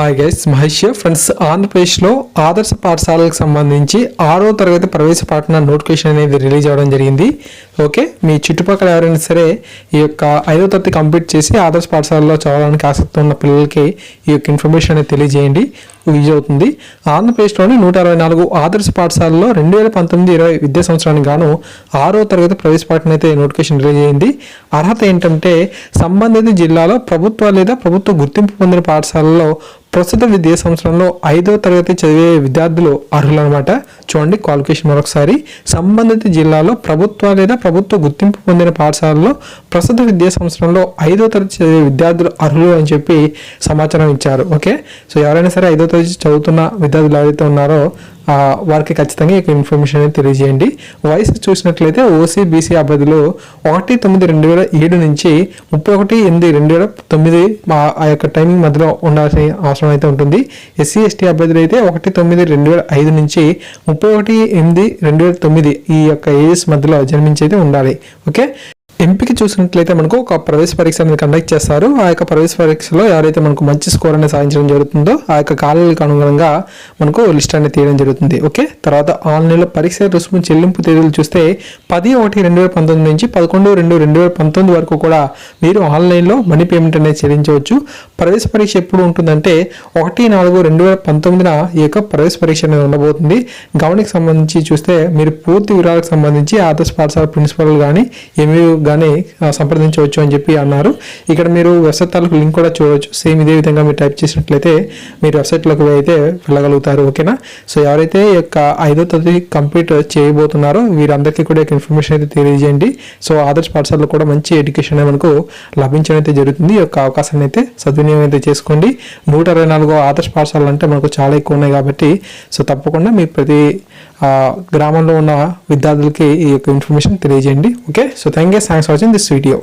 Hi guys Mahesh friends ఆంధ్రప్రదేశ్లో ఆదర్శ పాఠశాలకు సంబంధించి ఆరో తరగతి ప్రవేశ పాఠన నోటిఫికేషన్ అనేది రిలీజ్ అవ్వడం జరిగింది. ఓకే మీ చుట్టుపక్కల ఎవరైనా సరే ఈ యొక్క ఐదో తరగతి కంప్లీట్ చేసి ఆదర్శ పాఠశాలలో చదవడానికి ఆసక్తి ఉన్న పిల్లలకి ఈ యొక్క ఇన్ఫర్మేషన్ అనేది తెలియజేయండి. యూజ్ అవుతుంది. ఆంధ్రప్రదేశ్లోని నూట అరవై నాలుగు ఆదర్శ పాఠశాలలో రెండు వేల పంతొమ్మిది ఇరవై విద్యా సంవత్సరానికి గాను ఆరో తరగతి ప్రవేశ పాఠన అయితే నోటిఫికేషన్ రిలీజ్ అయింది అర్హత ఏంటంటే సంబంధిత జిల్లాలో ప్రభుత్వ లేదా ప్రభుత్వ గుర్తింపు పొందిన పాఠశాలలో ప్రస్తుత విద్యా సంవత్సరంలో ఐదో తరగతి చదివే విద్యార్థులు అర్హులనమాట చూడండి క్వాలిఫికేషన్ మరొకసారి. సంబంధిత జిల్లాలో ప్రభుత్వ లేదా ప్రభుత్వ గుర్తింపు పొందిన పాఠశాలలో ప్రస్తుత విద్యా సంవత్సరంలో ఐదో తరగతి చదివే విద్యార్థులు అర్హులు అని చెప్పి సమాచారం ఇచ్చారు. ఓకే? సో ఎవరైనా సరే ఐదో తరగతి చదువుతున్న విద్యార్థులు ఎవరైతే ఉన్నారో వారికి ఖచ్చితంగా ఈ ఇన్ఫర్మేషన్ అనేది తెలియజేయండి. వయసు చూసినట్లయితే ఓసీ బీసీ అభ్యర్థులు ఒకటి తొమ్మిది రెండు వేల ఏడు నుంచి ముప్పై ఒకటి ఎనిమిది రెండు వేల తొమ్మిది ఆ యొక్క టైమింగ్ మధ్యలో ఉండాల్సిన అవసరం అయితే ఉంటుంది. ఎస్సీ ఎస్టీ అభ్యర్థులు అయితే ఒకటి తొమ్మిది రెండు వేల ఐదు నుంచి ముప్పై ఒకటి ఎనిమిది రెండు వేల తొమ్మిది ఈ యొక్క ఏజెస్ మధ్యలో జన్మించి అయితే ఉండాలి. ఓకే? ఎంపిక చూసినట్లయితే మనకు ఒక ప్రవేశ పరీక్ష అనేది కండక్ట్ చేస్తారు. ఆ యొక్క ప్రవేశ పరీక్షలో ఎవరైతే మనకు మంచి స్కోర్ అనేది సాధించడం జరుగుతుందో ఆ యొక్క కాలాలకు అనుగుణంగా మనకు లిస్ట్ అనేది తీయడం జరుగుతుంది. ఓకే? తర్వాత ఆన్లైన్లో పరీక్ష రుసుము చెల్లింపు తేదీలు చూస్తే పది ఒకటి రెండు వేల పంతొమ్మిది నుంచి పదకొండు రెండు రెండు వేల పంతొమ్మిది వరకు కూడా మీరు ఆన్లైన్లో మనీ పేమెంట్ అనేది చెల్లించవచ్చు. ప్రవేశ పరీక్ష ఎప్పుడు ఉంటుందంటే ఒకటి నాలుగు రెండు వేల పంతొమ్మిదిన ఈ యొక్క ప్రవేశ పరీక్ష అనేది ఉండబోతుంది. గమనికి సంబంధించి చూస్తే మీరు పూర్తి వివరాలకు సంబంధించి ఆదర్శ పాఠశాల ప్రిన్సిపల్ కానీ ఎంఈ కానీ సంప్రదించవచ్చు అని చెప్పి అన్నారు. ఇక్కడ మీరు వెబ్సైట్ తాలూకు లింక్ కూడా చూడవచ్చు సేమ్ ఇదే విధంగా మీరు టైప్ చేసినట్లయితే మీరు వెబ్సైట్లోకి అయితే వెళ్ళగలుగుతారు ఓకేనా సో ఎవరైతే ఈ యొక్క ఐదో తరగతి కంప్లీట్ చేయబోతున్నారో వీరందరికీ కూడా ఇన్ఫర్మేషన్ అయితే తెలియజేయండి. సో ఆదర్శ పాఠశాలలో కూడా మంచి ఎడ్యుకేషన్ అనేది మనకు లభించడం అయితే జరుగుతుంది. ఈ యొక్క అవకాశాన్ని అయితే సద్వినియోగం అయితే చేసుకోండి. నూట ఇరవై నాలుగో ఆదర్శ పాఠశాలలు అంటే మనకు చాలా ఎక్కువ ఉన్నాయి కాబట్టి సో తప్పకుండా మీ ప్రతి గ్రామంలో ఉన్న విద్యార్థులకి ఈ యొక్క ఇన్ఫర్మేషన్ తెలియజేయండి. Okay so thank you thanks watching this video